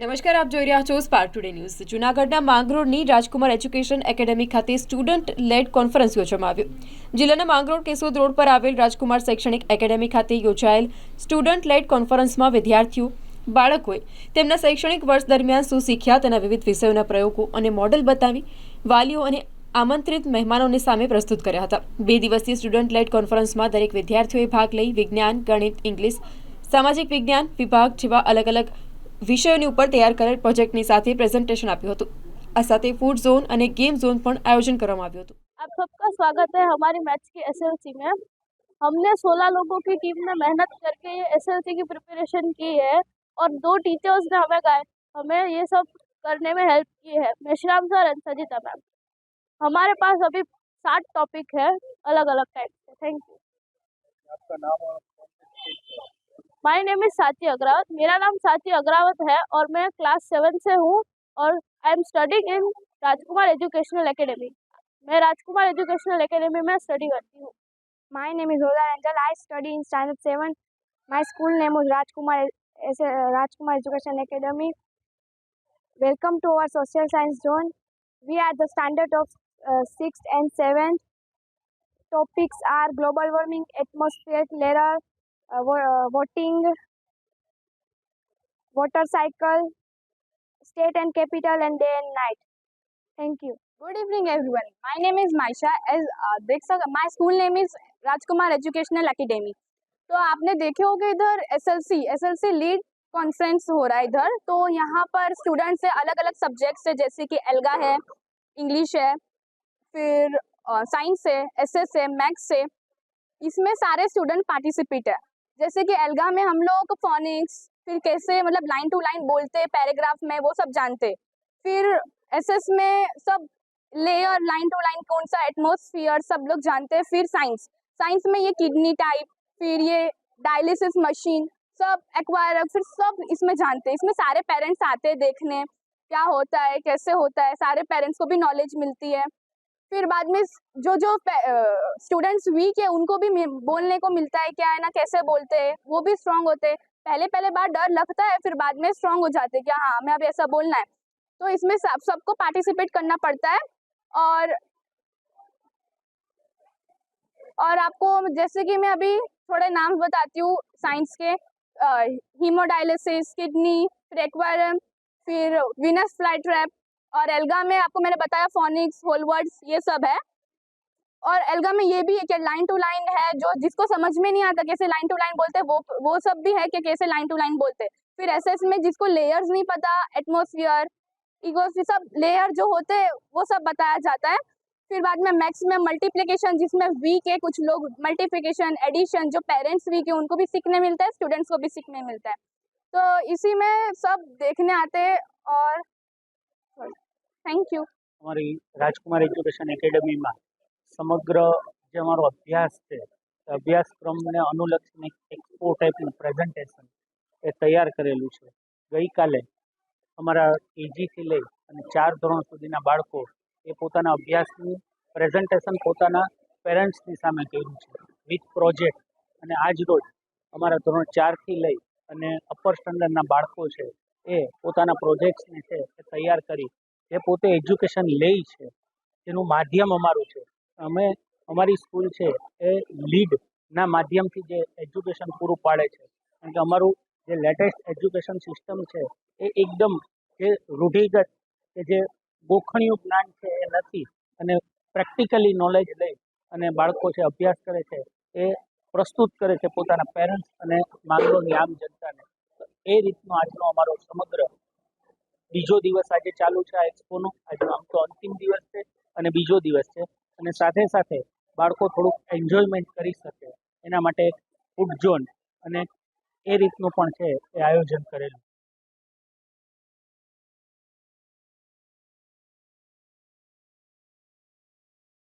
નમસ્કાર, આપ જોઈ રહ્યા છો સ્પાર્ક ટુડે ન્યૂઝ જૂનાગઢના માંગરોળની રાજકુમાર એજ્યુકેશન એકેડેમી ખાતે સ્ટુડન્ટ લેડ કોન્ફરન્સ યોજવામાં આવ્યો. જિલ્લાના માંગરોળ કેશોદ રોડ પર આવેલ રાજકુમાર શૈક્ષણિક એકેડેમી ખાતે યોજાયેલ સ્ટુડન્ટ લેડ કોન્ફરન્સમાં વિદ્યાર્થીઓ, બાળકોએ તેમના શૈક્ષણિક વર્ષ દરમિયાન શું શીખ્યા તેના વિવિધ વિષયોના પ્રયોગો અને મોડેલ બતાવી વાલીઓ અને આમંત્રિત મહેમાનોને સામે પ્રસ્તુત કર્યા હતા. બે દિવસીય સ્ટુડન્ટ લેડ કોન્ફરન્સમાં દરેક વિદ્યાર્થીઓએ ભાગ લઈ વિજ્ઞાન, ગણિત, ઇંગ્લિશ, સામાજિક વિજ્ઞાન વિભાગ જેવા અલગ અલગ વિષયોની ઉપર તૈયાર કરેલ પ્રોજેક્ટની સાથે પ્રેઝન્ટેશન આપ્યું હતું આ સાથે ફૂડ ઝોન અને ગેમ ઝોન પણ આયોજન કરવામાં આવ્યું હતું आप सबका स्वागत है हमारी मैथ्स की एसएलसी में हमने 16 लोगों की टीम ने मेहनत करके ये एसएलसी की प्रिपरेशन की है और दो टीचर्स ने हमें गाय हमें ये सब करने में हेल्प की है Meshram sir and Sajitha ma'am हमारे पास अभी सात टॉपिक है अलग अलग टाइप के थैंक यू आपका नाम और कौन सी स्कूल से? माय नेम इज़ साची अग्रावत मेरा नाम साची अग्रावत है और मैं क्लास सेवन से हूँ और I am studying in Rajkumar educational academy मैं राजकुमार एजुकेशनल एकेडमी में स्टडी करती हूँ। My name is Hoda Angel I study in standard seven my school name is Rajkumar Rajkumar education academy welcome to our social science zone we are the standard of six and seventh topics are global warming atmosphere Lerer voting, water cycle, state and capital, and day and night. Thank you. Good evening, everyone. My name is Maisha. As uh, देख सक my school name is Rajkumar educational academy तो आपने देखे हो होंगे इधर SLC SLC lead conference हो रहा है इधर तो यहाँ पर स्टूडेंट्स से अलग अलग सब्जेक्ट्स है जैसे कि एल्गा है इंग्लिश है फिर साइंस है एसएस है मैथ्स है इसमें सारे स्टूडेंट पार्टिसिपेट है जैसे कि एल्गा में हम लोग फोनिक्स फिर कैसे मतलब लाइन टू लाइन बोलते पैराग्राफ में, वो सब जानते। फिर एसएस में sub layer line to line कौन सा एटमोसफियर सब लोग जानते। हैं फिर साइंस साइंस में ये किडनी टाइप फिर ये डायलिसिस मशीन सब एक्वायर फिर सब इसमें जानते। हैं इसमें सारे पेरेंट्स आते हैं देखने, क्या होता है, कैसे होता है, सारे पेरेंट्स को भी नॉलेज मिलती है। फिर बाद में जो जो स्टूडेंट्स वीक है, उनको भी बोलने को मिलता है क्या है ना, कैसे बोलते हैं? वो भी स्ट्रांग होते हैं। पहले पहले बार डर लगता है, फिर बाद में स्ट्रांग हो जाते हैं कि हाँ हमें अब ऐसा बोलना है। तो इसमें सब, सबको पार्टिसिपेट करना पड़ता है और और आपको जैसे कि मैं अभी थोड़े नाम बताती हूँ साइंस के हीमोडायलिसिस किडनी फिर फिर विनस फ्लाई ट्रैप और एल्गा में आपको मैंने बताया फोनिक्स होलवर्ड्स ये सब है। और एल्गा में ये भी है कि लाइन टू लाइन है, जो जिसको समझ में नहीं आता कैसे लाइन टू लाइन बोलते वो वो सब भी है कि कैसे लाइन टू लाइन बोलते फिर एस में जिसको लेयर्स नहीं पता एटमोसफियर इगोस सब लेयर जो होते वो सब बताया जाता है। फिर बाद में मैथ्स में मल्टीप्लिकेशन जिसमें वीक है कुछ लोग मल्टीप्लिकेशन एडिशन जो पेरेंट्स वीक है उनको भी सीखने मिलता है स्टूडेंट्स को भी सीखने मिलता है। तो इसी में सब देखने आते हैं और થેન્ક યુ અમારી રાજકુમાર એજ્યુકેશન એકેડમીમાં સમગ્ર જે અમારો અભ્યાસ છે અભ્યાસક્રમને અનુલક્ષીને એક ટાઈપનું પ્રેઝન્ટેશન એ તૈયાર કરેલું છે. ગઈકાલે અમારા કેજીથી લઈ અને ચાર ધોરણ સુધીના બાળકો એ પોતાના અભ્યાસનું પ્રેઝન્ટેશન પોતાના પેરેન્ટ્સની સામે કર્યું છે. વિથ પ્રોજેક્ટ અને આજ રોજ અમારા ધોરણ ચારથી લઈ અને અપર સ્ટાન્ડર્ડના બાળકો છે, એ પોતાના પ્રોજેક્ટ્સને છે, એ તૈયાર કરી જે પોતે એજ્યુકેશન લે છે. એનું માધ્યમ અમારું છે. અમે, અમારી સ્કૂલ છે એ લીડના માધ્યમથી જે એજ્યુકેશન પૂરું પાડે છે. કારણ કે અમારું જે લેટેસ્ટ એજ્યુકેશન સિસ્ટમ છે એ એકદમ જે રૂઢિગત કે જે ગોખણિયું જ્ઞાન છે એ નથી અને પ્રેક્ટિકલી નોલેજ લઈ અને બાળકો છે અભ્યાસ કરે છે એ પ્રસ્તુત કરે છે પોતાના પેરેન્ટ્સ અને માંગરોની આમ જનતાને. એ રીતનો આજનો અમારો સમગ્ર બીજો દિવસ આજે ચાલુ છે આ એક્સપોનો. આજનો આમ તો અંતિમ દિવસ છે અને બીજો દિવસ છે. અને સાથે સાથે બાળકો થોડુંક એન્જોયમેન્ટ કરી શકે. એના માટે ફૂડ ઝોન અને એ રીતનું પણ છે એ આયોજન કરેલું.